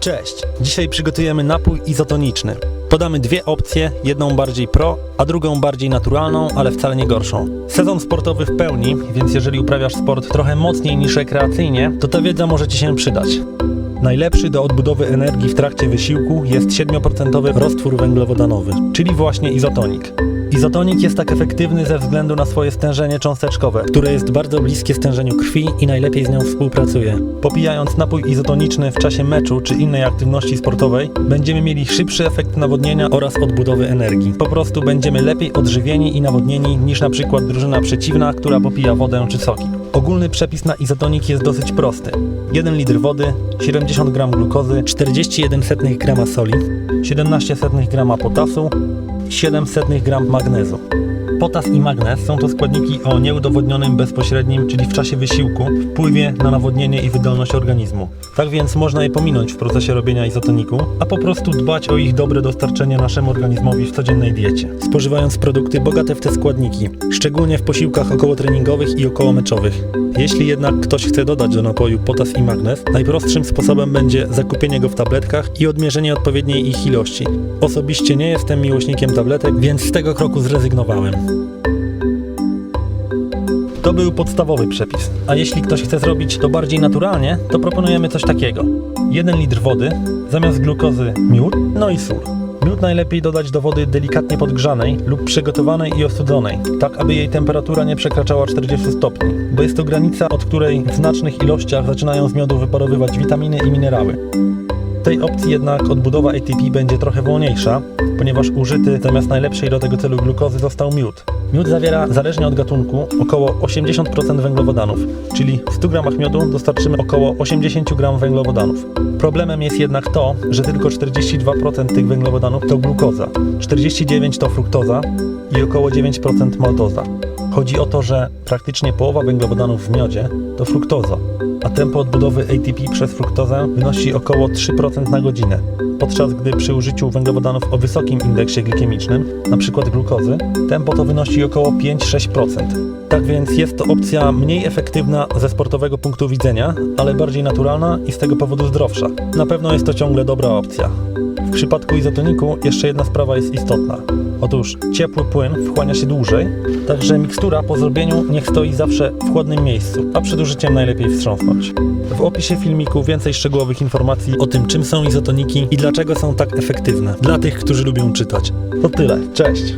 Cześć! Dzisiaj przygotujemy napój izotoniczny. Podamy dwie opcje, jedną bardziej pro, a drugą bardziej naturalną, ale wcale nie gorszą. Sezon sportowy w pełni, więc jeżeli uprawiasz sport trochę mocniej niż rekreacyjnie, to ta wiedza może Ci się przydać. Najlepszy do odbudowy energii w trakcie wysiłku jest 7% roztwór węglowodanowy, czyli właśnie izotonik. Izotonik jest tak efektywny ze względu na swoje stężenie cząsteczkowe, które jest bardzo bliskie stężeniu krwi i najlepiej z nią współpracuje. Popijając napój izotoniczny w czasie meczu czy innej aktywności sportowej, będziemy mieli szybszy efekt nawodnienia oraz odbudowy energii. Po prostu będziemy lepiej odżywieni i nawodnieni niż na przykład drużyna przeciwna, która popija wodę czy soki. Ogólny przepis na izotonik jest dosyć prosty. 1 litr wody, 70 g glukozy, 41 g soli, 17 g potasu, 700 g magnezu. Potas i magnez są to składniki o nieudowodnionym bezpośrednim, czyli w czasie wysiłku, wpływie na nawodnienie i wydolność organizmu. Tak więc można je pominąć w procesie robienia izotoniku, a po prostu dbać o ich dobre dostarczenie naszemu organizmowi w codziennej diecie. Spożywając produkty bogate w te składniki, szczególnie w posiłkach okołotreningowych i okołomeczowych. Jeśli jednak ktoś chce dodać do napoju potas i magnez, najprostszym sposobem będzie zakupienie go w tabletkach i odmierzenie odpowiedniej ich ilości. Osobiście nie jestem miłośnikiem tabletek, więc z tego kroku zrezygnowałem. To był podstawowy przepis. A jeśli ktoś chce zrobić to bardziej naturalnie, to proponujemy coś takiego. 1 litr wody, zamiast glukozy miód, no i sól. Miód najlepiej dodać do wody delikatnie podgrzanej lub przygotowanej i ostudzonej, tak aby jej temperatura nie przekraczała 40 stopni, bo jest to granica, od której w znacznych ilościach zaczynają z miodu wyparowywać witaminy i minerały. Tej opcji jednak odbudowa ATP będzie trochę wolniejsza, ponieważ użyty zamiast najlepszej do tego celu glukozy został miód. Miód zawiera, zależnie od gatunku, około 80% węglowodanów, czyli w 100 gramach miodu dostarczymy około 80 gram węglowodanów. Problemem jest jednak to, że tylko 42% tych węglowodanów to glukoza, 49% to fruktoza i około 9% maltoza. Chodzi o to, że praktycznie połowa węglowodanów w miodzie to fruktoza, a tempo odbudowy ATP przez fruktozę wynosi około 3% na godzinę, podczas gdy przy użyciu węglowodanów o wysokim indeksie glikemicznym, np. glukozy, tempo to wynosi około 5-6%. Tak więc jest to opcja mniej efektywna ze sportowego punktu widzenia, ale bardziej naturalna i z tego powodu zdrowsza. Na pewno jest to ciągle dobra opcja. W przypadku izotoniku jeszcze jedna sprawa jest istotna. Otóż ciepły płyn wchłania się dłużej, także mikstura po zrobieniu niech stoi zawsze w chłodnym miejscu, a przed użyciem najlepiej wstrząsnąć. W opisie filmiku więcej szczegółowych informacji o tym, czym są izotoniki i dlaczego są tak efektywne. Dla tych, którzy lubią czytać. To tyle. Cześć!